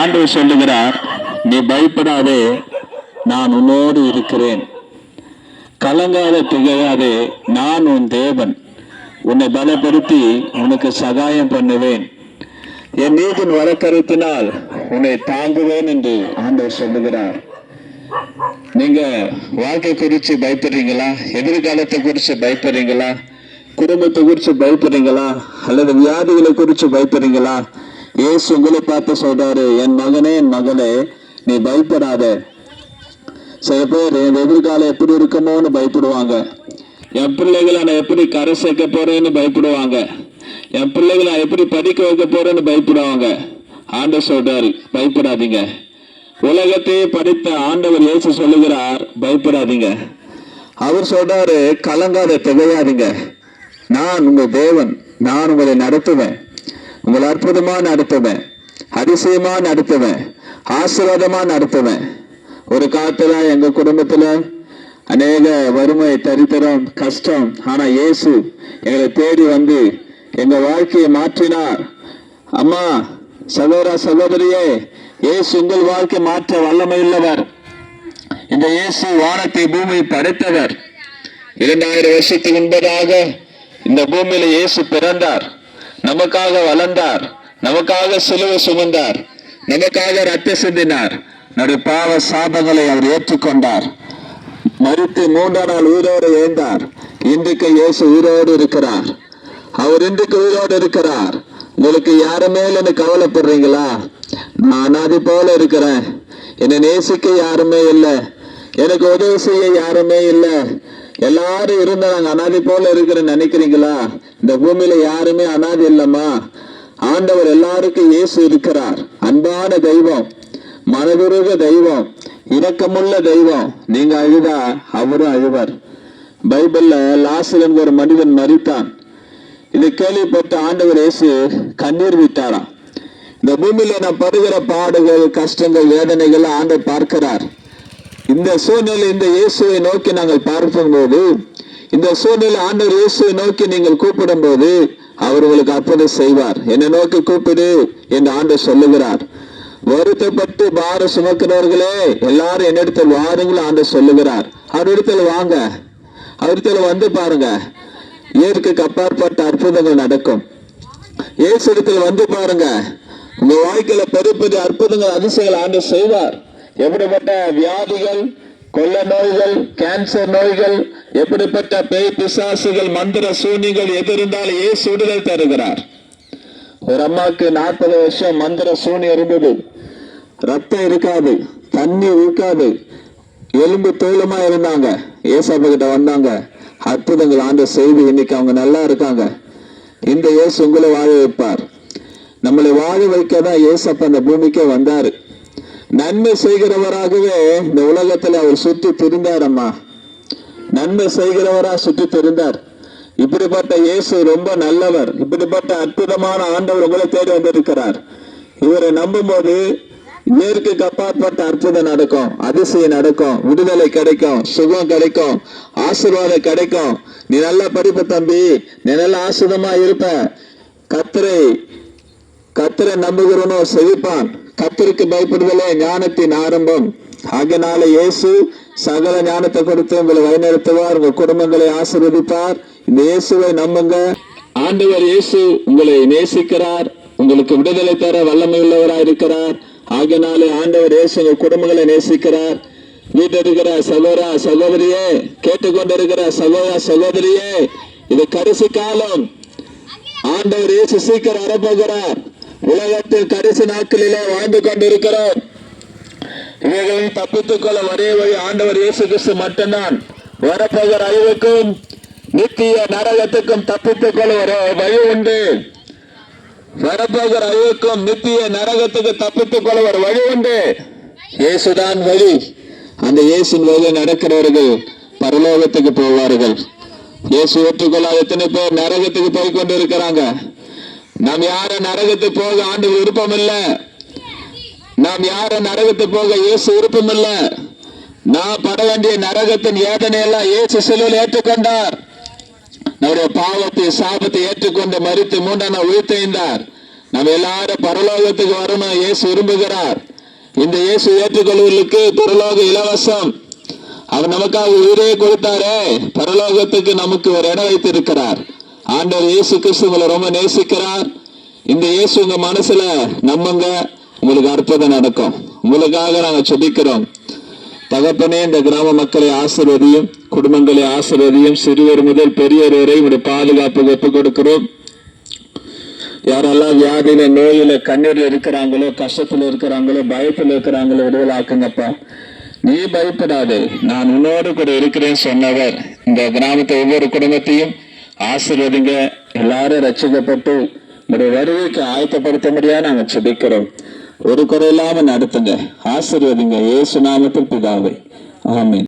ஆண்டவர் சொல்லுகிறார் நீ பயப்படாதே நான் உன்னோடு இருக்கிறேன். கலங்காத திகையாதே நான் உன் தேவன். உன்னை பலப்படுத்தி உனக்கு சகாயம் பண்ணுவேன். என் நீதின் வரக்கருத்தினால் உன்னை தாங்குவேன் என்று ஆண்டவர் சொல்லுகிறார். நீங்க வாழ்க்கை குறித்து பயப்படுறீங்களா? எதிர்காலத்தை குறித்து பயப்படுறீங்களா? குடும்பத்தை குறித்து பயப்படுறீங்களா? அல்லது வியாதிகளை குறித்து பயப்படுறீங்களா? ஏசு உங்களை பார்த்து சொல்றாரு என் மகனே என் மகளே நீ பயப்படாத. சில பேர் என் எதிர்காலம் எப்படி இருக்குமோன்னு பயப்படுவாங்க. என் பிள்ளைகளை நான் எப்படி கரை சேர்க்க போறேன்னு பயப்படுவாங்க. என் பிள்ளைகளை நான் எப்படி படிக்க வைக்க போறேன்னு பயப்படுவாங்க. ஆண்டவர் சொல்றாரு பயப்படாதீங்க. உலகத்தையே படித்த ஆண்டவர் இயேசு சொல்லுகிறார் பயப்படாதீங்க. அவர் சொல்றாரு கலங்காத திகையாதீங்க. நான் உங்க தேவன் நான் உங்களை நடத்துவேன். உங்களை அற்புதமா நடத்துவேன். அதிசயமா நடத்துவேன். ஆசீர்வாதமா நடத்துவேன். ஒரு காலத்துல எங்க குடும்பத்துல அநேக வறுமை தரித்திரம் கஷ்டம் ஆனா இயேசு எங்களை தேடி வந்து எங்க வாழ்க்கையை மாற்றினார். அம்மா சகோதர சகோதரியே இயேசு உங்கள் வாழ்க்கை மாற்ற வல்லமையுள்ளவர் இந்த இயேசு வானத்தை பூமி படைத்தவர். இரண்டாயிரம் வருஷத்துக்கு முன்பதாக இந்த பூமியில இயேசு பிறந்தார். நமக்காக வளர்ந்தார். நமக்காக சிலுவை சுமந்தார். நமக்காக ரத்த சிந்தினார். நடு பாவ சாபங்களை அவர் ஏற்றுக்கொண்டார். மறுத்து மூன்றாம் நாள் உயிரோடு எழுந்தார். இன்றைக்கு இயேசு உயிரோடு இருக்கிறார். அவர் இன்றைக்கு உயிரோடு இருக்கிறார். உங்களுக்கு யாருமே இல்லைன்னு கவலைப்படுறீங்களா? நான் அனாதி போல இருக்கிறேன். என்னை நேசிக்க யாருமே இல்லை. எனக்கு உதவி செய்ய யாருமே இல்லை. எல்லாரும் இருந்தாங்க அனாதி போல இருக்கிறேன்னு நினைக்கிறீங்களா? இந்த பூமியில யாருமே அனாதி இல்லம்மா. ஆண்டவர் எல்லாருக்கும் இயேசு இருக்கிறார். அன்பான தெய்வம் மனதுருக தெய்வம் இரக்கமுள்ள தெய்வம். நீங்க அழுதா அவரும் அழுவார். பைபிள்ல லாசர் என்கிற ஒரு மனிதன் மறித்தான் இதை கேள்விப்பட்ட ஆண்டவர் இயேசு கண்ணீர் விட்டாராம். இந்த பூமியில நான் படுகிற பாடுகள் கஷ்டங்கள் வேதனைகள் ஆண்டை பார்க்கிறார். இந்த சூழ்நிலை இந்த இயேசுவை நோக்கி நாங்கள் பார்க்கும்போது இந்த சூழ்நிலை ஆண்டவர் இயேசுவை நோக்கி நீங்கள் கூப்பிடும்போது அவர் உங்களுக்கு அற்புதம் செய்வார். என்னை நோக்கி கூப்பிடு என்று ஆண்டு சொல்லுகிறார். வருத்தப்பட்டு பார சுமக்கிறவர்களே எல்லாரும் என்னிடத்தில் வாருங்கள் ஆண்டு சொல்லுகிறார். அவரிடத்தில் வாங்க. அவரிடத்தில் வந்து பாருங்க. இயற்கைக்கு அப்பாற்பட்ட அற்புதங்கள் நடக்கும். இயேசுடத்தில் வந்து பாருங்க. உங்க வாழ்க்கையில பெருப்பது அற்புதங்கள் அதிசயங்கள் ஆண்டு செய்வார். எப்படிப்பட்ட வியாதிகள் கொல்ல நோய்கள் கேன்சர் நோய்கள் எப்படிப்பட்ட பேய் பிசாசுகள் மந்திர சூன்யங்கள் எது இருந்தாலும் இயேசு தருகிறார். ஒரு அம்மாவுக்கு நாற்பது வருஷம் மந்திர சூன்யம் இருந்தது. ரத்தம் இருக்காது தண்ணி இருக்காது எலும்பு தோலுமா இருந்தாங்க. ஏசாப்பா கிட்ட வந்தாங்க. அற்புதங்கள் ஆண்டு செய்து இன்னைக்கு அவங்க நல்லா இருக்காங்க. இந்த இயேசு உங்களை வாழ வைப்பார். நம்மளை வாழ வைக்க தான் ஏசப்ப அந்த பூமிக்கே வந்தாரு. நன்மை செய்கிறவராகவே இந்த உலகத்துல அவர் சுற்றி திரிந்தார் அம்மா நன்மை செய்கிறவரா சுற்றி திரிந்தார். இப்படிப்பட்ட இயேசு ரொம்ப நல்லவர். இப்படிப்பட்ட அற்புதமான ஆண்டவர் உங்களை தேடி வந்திருக்கிறார். இவரை நம்பும்போது இயற்கைக்கு அப்பாற்பட்ட அற்புதம் நடக்கும் அதிசயம் நடக்கும் விடுதலை கிடைக்கும் சுகம் கிடைக்கும் ஆசீர்வாதம் கிடைக்கும். நீ நல்லா படிப்ப தம்பி நீ நல்லா ஆசிரமா இருப்ப. கத்திரை கத்திரை நம்புகிறவனோ செழிப்பான். கத்திற்கு பயப்படுதலே ஞானத்தின் ஆரம்பம். ஆகினால இயேசு சகல ஞானத்தை கொடுத்து உங்களை வழிநடத்துவார் உங்க குடும்பங்களை ஆசிர்வதித்தார் இந்த இயேசுவை நம்புங்க. ஆண்டவர் இயேசு உங்களை நேசிக்கிறார் உங்களுக்கு விடுதலை தர வல்லமை உள்ளவராய் இருக்கிறார். ஆகினாலே ஆண்டவர் இயேசு உங்க குடும்பங்களை நேசிக்கிறார். வீட்டில் இருக்கிற சகோதரா சகோதரியே கேட்டுக்கொண்டிருக்கிற சகோதரா சகோதரியே இது கடைசி காலம். ஆண்டவர் இயேசு சீக்கிரம் வரப்போகிறார். உலகத்தில் கடைசி நாட்களிலே வாழ்ந்து கொண்டிருக்கிறோம். இவைகளில் தப்பித்துக் கொள்ள ஒரே வழி ஆண்டவர் இயேசு கிறிஸ்து மட்டும்தான். வரப்போகிற அழிவுக்கும் நித்திய நரகத்துக்கும் தப்பித்துக் கொள்ள ஒரு வழி உண்டு. வரப்போகிற அழிவுக்கும் நித்திய நரகத்துக்கு தப்பித்துக் கொள்ள ஒரு வழி உண்டு. இயேசுதான் வழி. அந்த இயேசின் வழி நடக்கிறவர்கள் பரலோகத்துக்கு போவார்கள். இயேசு ஏற்றுக்கொள்ளாத எத்தனை பேர் நரகத்துக்கு போய் கொண்டு இருக்கிறாங்க நாம் யார நரகத்து போக ஆண்டு விருப்பம் இல்ல நாம் யார நரகத்து போக இயேசு விருப்பம் இல்ல நான் பட வேண்டிய நரகத்தின் வேதனை எல்லாம் இயேசு சிலுவையில் ஏற்றுக்கொண்டார். நம்முடைய பாவத்தை சாபத்தை ஏற்றுக்கொண்டு மறித்து மூன்றாம் நாள் உயிர்த்தெழுந்தார் நம்ம எல்லாரும் பரலோகத்துக்கு வரணும் இயேசு விரும்புகிறார். இந்த இயேசு ஏற்றுக்கொள்வர்களுக்கு பரலோக இலவசம். அவர் நமக்காக உயிரே கொடுத்தாரே. பரலோகத்துக்கு நமக்கு ஒரு இடம் வைத்திருக்கிறார். ஆண்டவர் இயேசு கிறிஸ்து உங்களை ரொம்ப நேசிக்கிறார். இந்த இயேசு உங்க மனசுல நம்புங்க. உங்களுக்கு அற்புதம் நடக்கும். உங்களுக்காக நாங்க செபிக்கிறோம் தகப்பனே இந்த கிராம மக்களை ஆசிர்வதியும் குடும்பங்களை ஆசிர்வதியும் சிறுவர் முதல் பெரியவர் வரை உங்களுடைய பாதுகாப்பு ஒப்பு கொடுக்கிறோம். யாரெல்லாம் வியாதியில நோயில கண்ணீர்ல இருக்கிறாங்களோ கஷ்டத்துல இருக்கிறாங்களோ பயத்துல இருக்கிறாங்களோ விடுதலாக்குங்கப்பா. நீ பயப்படாதே. நான் உன்னோடு கூட இருக்கிறேன் சொன்னவர். இந்த கிராமத்தை ஒவ்வொரு குடும்பத்தையும் ஆசீர்வதிங்க. எல்லாரும் ரட்சிக்கப்பட்டு உங்களுடைய வருகைக்கு ஆயத்தப்படுத்த முடியாது நாங்க செபிக்கிறோம் ஒரு குறை இல்லாம நடத்துங்க. ஆசீர்வதிங்க. ஏசு நாமத்தில் பிதாவை. ஆமீன்.